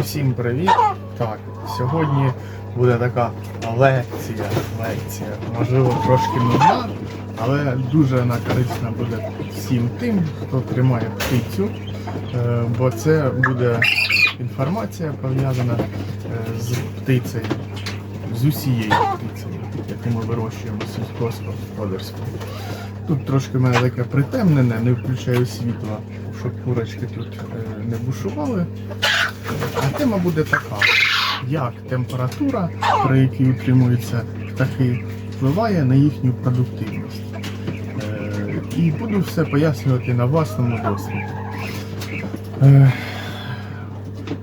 Усім привіт! Так, сьогодні буде така лекція, лекція, можливо, трошки нудна, але дуже вона корисна буде всім тим, хто тримає птицю, е, бо це буде інформація пов'язана е, з птицею, з усією птицею, яку ми вирощуємо сільськогосподарською. Тут трошки в мене таке притемнене, не включаю світло, щоб курочки тут е, не бушували. А тема буде така, як температура, при якій утримуються птахи, впливає на їхню продуктивність. Е, І буду все пояснювати на власному досвіді. Е,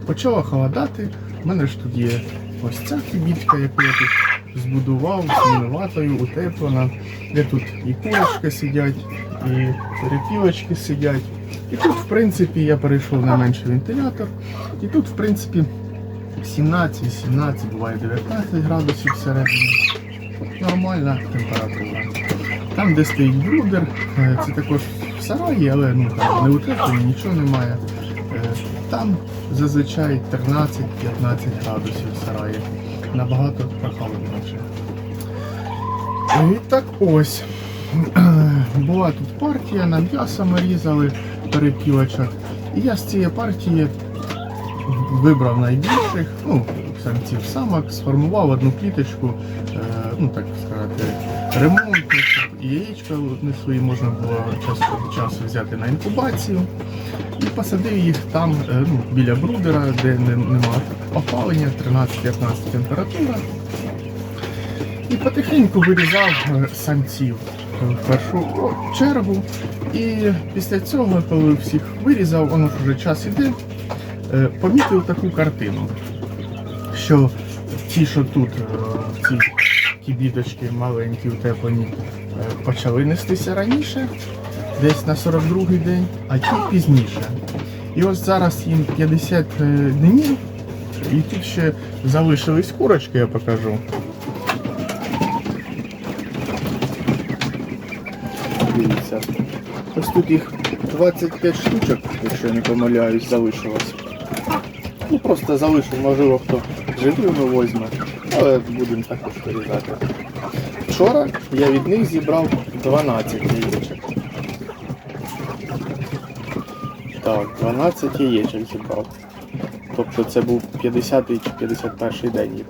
Почало холодати. У мене ж тут є ось ця кібітка, яку я тут збудував, з мінуватою, утеплена. Де тут і курочки сидять, і перепілочки сидять. І тут, в принципі, я перейшов на менший вентилятор. І тут, в принципі, 17, 17, буває 19 градусів всередині. Нормальна температура. Там, де стоїть брудер, е, це також в сараї, але ну, там не утеплені, нічого немає. Е, Там зазвичай 13-15 градусів в сараї. Набагато прохолодніше. І так ось. Була тут партія, на м'ясо ми різали перепілочок. І я з цієї партії вибрав найбільших, ну, самців самок, сформував одну кліточку, е, ну так сказати, ремонтну, щоб і яєчка свої можна було час від часу взяти на інкубацію. І посадив їх там, е, ну, біля брудера, де не, нема опалення, 13-15 температура. І потихеньку вирізав е, самців е, в першу чергу. І після цього, коли всіх вирізав, воно вже час іде, е, помітив таку картину, що ті, що тут, е, ці кібіточки маленькі, утеплені, е, почали нестися раніше, десь на 42-й день, а ті пізніше. І ось зараз їм 50 е, днів, і тут ще залишились курочки, я покажу. Ось тут їх 25 штучок, якщо я не помиляюсь, залишилось. Ну просто залишив, можливо, хто живими возьме, але будемо також вирізати. Вчора я від них зібрав 12 яєчок. Так, 12 яєчок зібрав. Тобто це був 50 чи 51 день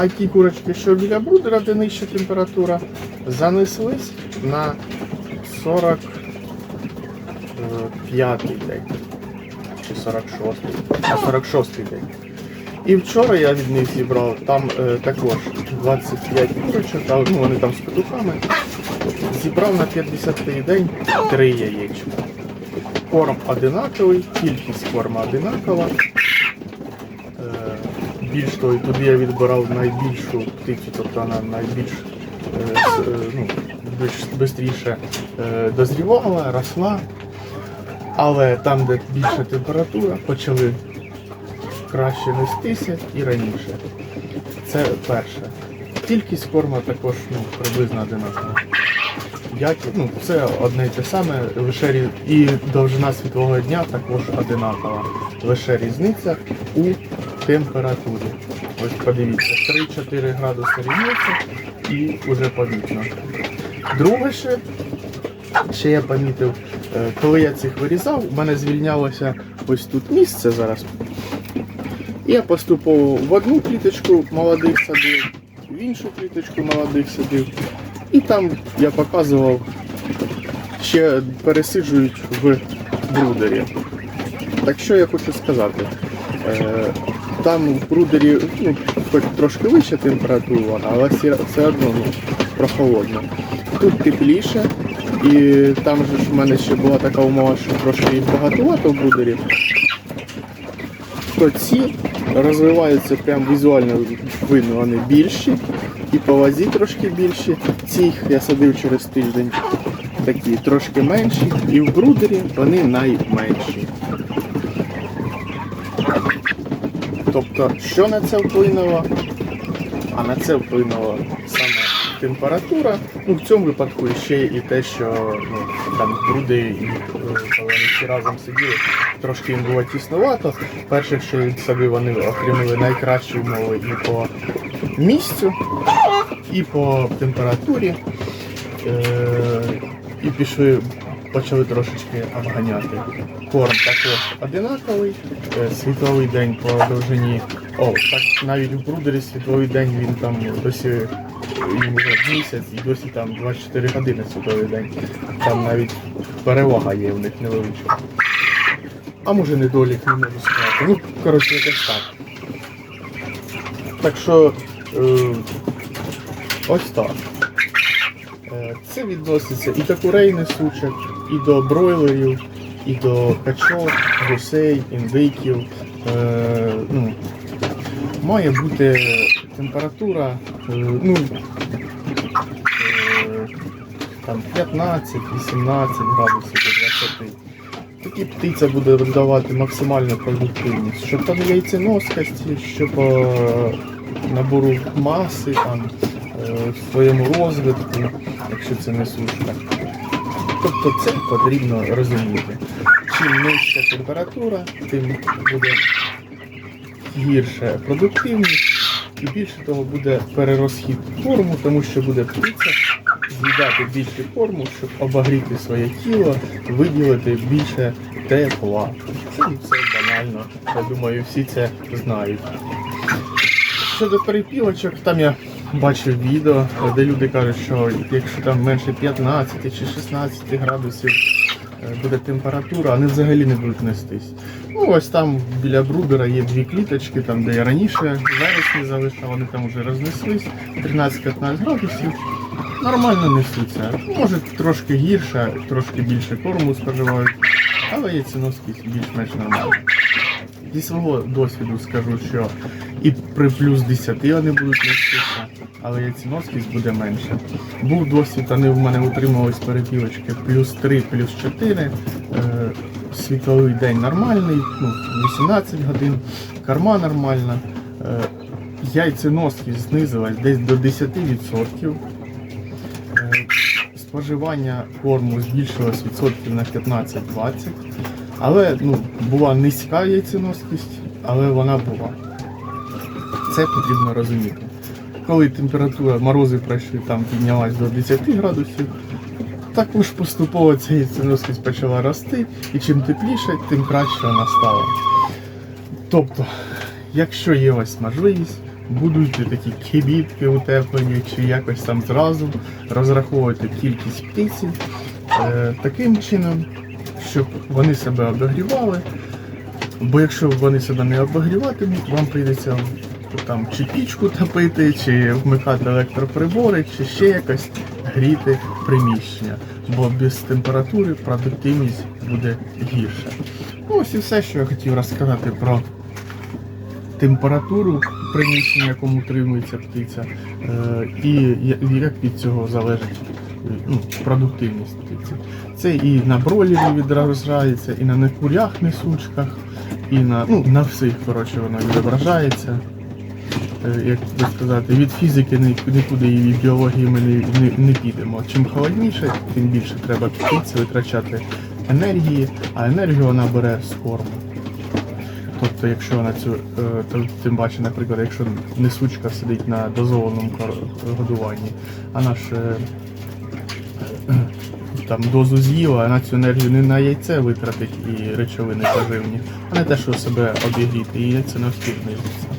А ті курочки, що біля брудера, де нижча температура, занеслись на 45 день. Чи 46, а 46 день. І вчора я від них зібрав там е, також 25 курочок, але ну, вони там з петухами. Зібрав на 50-й день 3 яєчка. Корм одинаковий, кількість корма одинакова. Е, більш того, туди я відбирав найбільшу птицю, тобто вона найбільш е, е, ну, швидше дозрівала, росла. Але там, де більша температура, почали краще нестися і раніше. Це перше. Кількість корма також ну, приблизно одинакова. Як, ну, це одне і те саме, лише і довжина світлового дня також одинакова. Лише різниця у температурі. Ось подивіться, 3-4 градуси різниця і вже помітно. Друге ще, ще я помітив, е, коли я цих вирізав, у мене звільнялося ось тут місце зараз. Я поступово в одну кліточку молодих садив, в іншу кліточку молодих садив. І там я показував, ще пересиджують в брудері. Так що я хочу сказати? Там в брудері ну, хоч трошки вища температура, але все, все одно ну, прохолодно. Тут тепліше, і там же ж в мене ще була така умова, що трошки їх багатовато в брудері. То ці розвиваються прям візуально видно, вони більші і по вазі трошки більші. Цих я садив через тиждень такі трошки менші, і в брудері вони найменші. Тобто, що на це вплинуло? А на це вплинуло саме температура. Ну, в цьому випадку ще і те, що ну, там груди і е, коли вони всі разом сиділи, трошки їм було тісновато. Перших що собі вони отримали найкращі умови і по місцю, і по температурі. Е, і пішли, почали трошечки обганяти. Корм також одинаковий, е, світловий день по довжині. О, так навіть у брудері світловий день він там досі їм вже місяць і досі там 24 години світловий день. Там навіть перевага є в них невеличка. А може недолік не можу сказати. Ну, коротше, якось так. Так що е, ось так. Е, Це відноситься і до курей несучих, і до бройлерів, і до качок, гусей, індиків. Е, ну, має бути температура е, ну, е, там 15-18 градусів до 20. Тоді птиця буде давати максимальну продуктивність, що по яйценоскості, що по набору маси, там, в своєму розвитку, якщо це не сушка. Тобто це потрібно розуміти. Чим нижча температура, тим буде гірше продуктивність і більше того буде перерозхід корму, тому що буде птиця з'їдати більше корму, щоб обагріти своє тіло, виділити більше тепла. Це, це банально. Я думаю, всі це знають. Щодо перепілочок, там я бачив відео, де люди кажуть, що якщо там менше 15 чи 16 градусів е, буде температура, вони взагалі не будуть нестись. Ну ось там біля брудера є дві кліточки, там де я раніше вересні залишав, вони там вже рознеслись, 13-15 градусів. Нормально несуться. Може трошки гірше, трошки більше корму споживають, але є яйценоскість більш-менш нормально. Зі свого досвіду скажу, що і при плюс 10 вони будуть нестися, але яйценоскість буде менше. Був досвід, вони в мене утримувались перепілочки плюс 3, плюс 4. Е, світловий день нормальний, ну, 18 годин, корма нормальна. Е, яйценоскість знизилась десь до 10%. Е, споживання корму збільшилось відсотків на 15-20%. Але ну, була низька яйценоскість, але вона була. Це потрібно розуміти. Коли температура морози пройшли, там піднялась до 10 градусів, також поступово ця яйценоскість почала рости, і чим тепліше, тим краще вона стала. Тобто, якщо є вас можливість, будуйте такі кибітки утеплені чи якось там зразу розраховуйте кількість птиці е, таким чином, щоб вони себе обігрівали. Бо якщо вони себе не обігріватимуть, вам прийдеться там чи пічку топити, чи вмикати електроприбори, чи ще якось гріти приміщення. Бо без температури продуктивність буде гірша. Ну, Ось і все, що я хотів розказати про температуру приміщення, якому утримується птиця, е, і як від цього залежить е, ну, продуктивність птиці. Це і на бройлері відображається, і на некурях несучках, і на, ну, на всіх, коротше, воно відображається. Е, Як би сказати, від фізики нікуди і від біології ми не, не, не підемо. Чим холодніше, тим більше треба птиці витрачати енергії, а енергію вона бере з корму. Тобто, якщо вона цю, е, тим паче, наприклад, якщо несучка сидить на дозованому годуванні, вона ж е, там дозу з'їла, вона цю енергію не на яйце витратить і речовини поживні, а не те, що себе обігріти, і яйце не знизиться.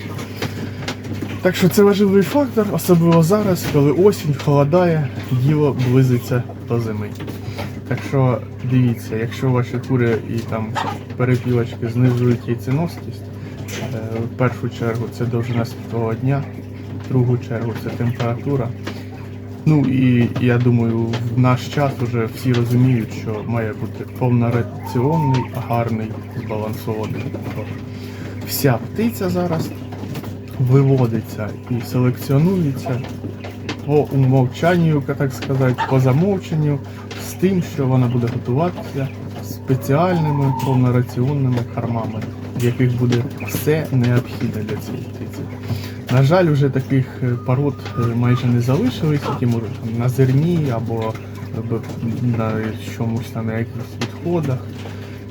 Так що це важливий фактор, особливо зараз, коли осінь холодає, діло близиться до зими. Так що дивіться, якщо ваші кури і там перепілочки знижують яйценоскість, е, в першу чергу це довжина світового дня, в другу чергу це температура. Ну і я думаю, в наш час вже всі розуміють, що має бути повнораціонний, гарний, збалансований. Вся птиця зараз виводиться і селекціонується по умовчанню, так сказати, по замовченню, з тим, що вона буде готуватися спеціальними повнораціонними кормами, в яких буде все необхідне для цієї птиці. На жаль, вже таких е, пород е, майже не залишилось, які можуть на зерні або на чомусь там на якихось відходах.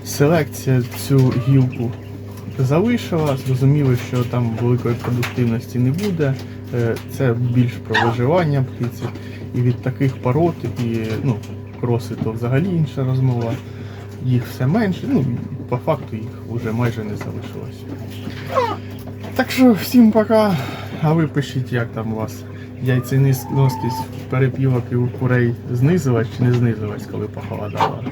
Селекція цю гілку залишила, зрозуміли, що там великої продуктивності не буде. Е, Це більш про виживання птиці. І від таких пород, і ну, кроси то взагалі інша розмова. Їх все менше, ну по факту їх вже майже не залишилось. Так що всім пока. А ви пишіть, як там у вас яйценіскість перепілок і у курей знизилась чи не знизилась, коли похолодало.